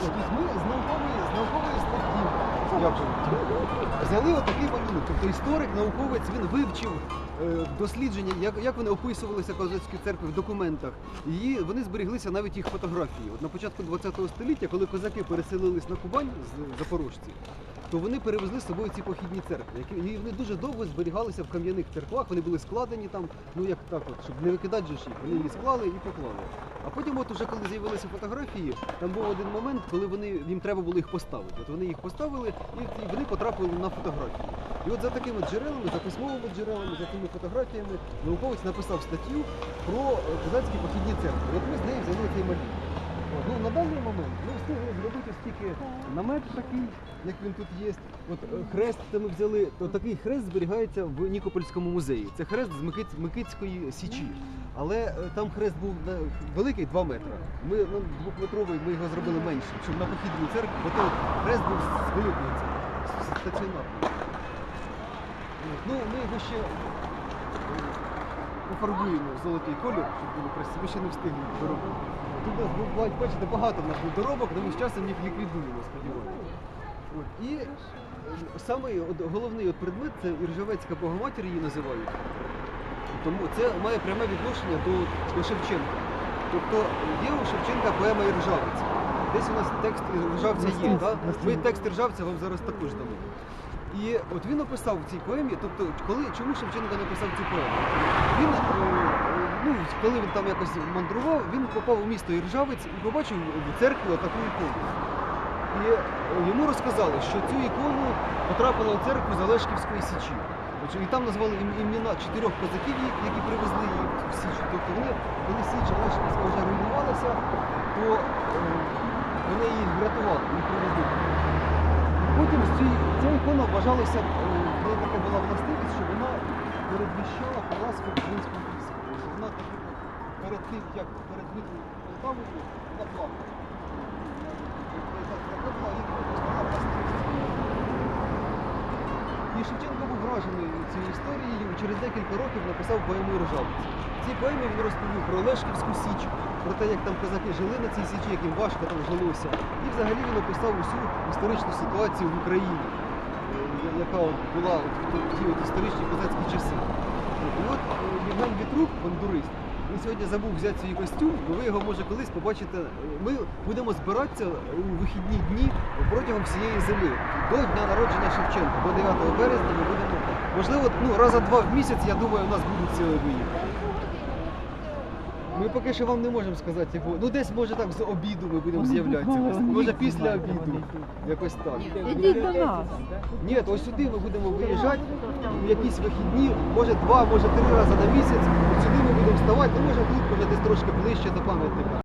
Тобто ми з наукової, з наукової статті взяли отакий малюнок. Тобто історик, науковець, він вивчив е, дослідження, як, як вони описувалися козацькі церкви в документах. І вони зберіглися навіть їх фотографії. От на початку ХХ століття, коли козаки переселились на Кубань з запорожців, то вони перевезли з собою ці похідні церкви, які і вони дуже довго зберігалися в кам'яних церквах. Вони були складені там, ну як так, от, щоб не викидати ж їх. Вони її склали і поклали. А потім, от уже коли з'явилися фотографії, там був один момент, коли вони їм треба було їх поставити. От вони їх поставили і, вони потрапили на фотографії. І от за такими джерелами, за письмовими джерелами, за тими фотографіями, науковець написав статтю про е, козацькі похідні центри. От ми з неї взяли цей малюнок. От, Ну, на даний момент ми встигли зробити стільки намет такий, як він тут є. От е, хрест, це ми взяли, то такий хрест зберігається в Нікопольському музеї. Це хрест з Микиць- Микицької січі. Але е, там хрест був на- великий 2 метри. Ми ну, двохметровий, ми його зробили меншим, щоб на похідну церкву, бо то хрест був з великої церкви, з Ну, ми його ще е, пофарбуємо в золотий колір, щоб було красиво. Ми ще не встигли доробити. Тут у нас бувають, бачите, багато в нас доробок, але ми з часом їх ліквідуємо, сподіваємося. От. І е, самий от, головний от предмет це Іржавецька Богоматір її називають. Тому це має пряме відношення до, до Шевченка. Тобто є у Шевченка поема Іржавець. Десь у нас текст Іржавця є. Да? Ми текст Іржавця вам зараз також дамо. І от він описав в цій поемі, тобто, коли, чому Шевченко написав цю поему? Він, е, ну, коли він там якось мандрував, він попав у місто Іржавець і побачив в церкві таку ікону. І е, йому розказали, що цю ікону потрапила у церкву Залешківської Січі. І там назвали ім- імена чотирьох козаків, які- привезли її в Січ. Тобто вони, коли Січ Олешківська вже руйнувалася, то е, вони її врятували, її привезли. Потім ця ікона вважалася, де така була властивість, що вона передвіщала поразку українського війська. Тобто вона перед тим, як перед битвою Полтавою, вона плакала. І Шевченко вражений цією історією і через декілька років написав поему Рожавець. В цій поемі він розповів про Лешківську Січ, про те, як там козаки жили на цій січі, як їм важко там жилося. І взагалі він описав усю історичну ситуацію в Україні, е, яка була в ті- історичні козацькі часи. І от е, Євген Вітрук, бандурист, він сьогодні забув взяти свій костюм, бо ви його може колись побачите. Ми будемо збиратися у вихідні дні протягом всієї зими до дня народження Шевченка, бо 9 березня ми будемо. Можливо, ну раза два в місяць, я думаю, у нас будуть ці виїзди. Ми поки що вам не можемо сказати, типу, ну десь може так з обіду ми будемо з'являтися. Може після обіду. Якось так. Ідіть до нас. Ні, то ось сюди ми будемо виїжджати в якісь вихідні, може два, може три рази на місяць. От сюди ми будемо вставати, ну може тут, може десь трошки ближче до пам'ятника.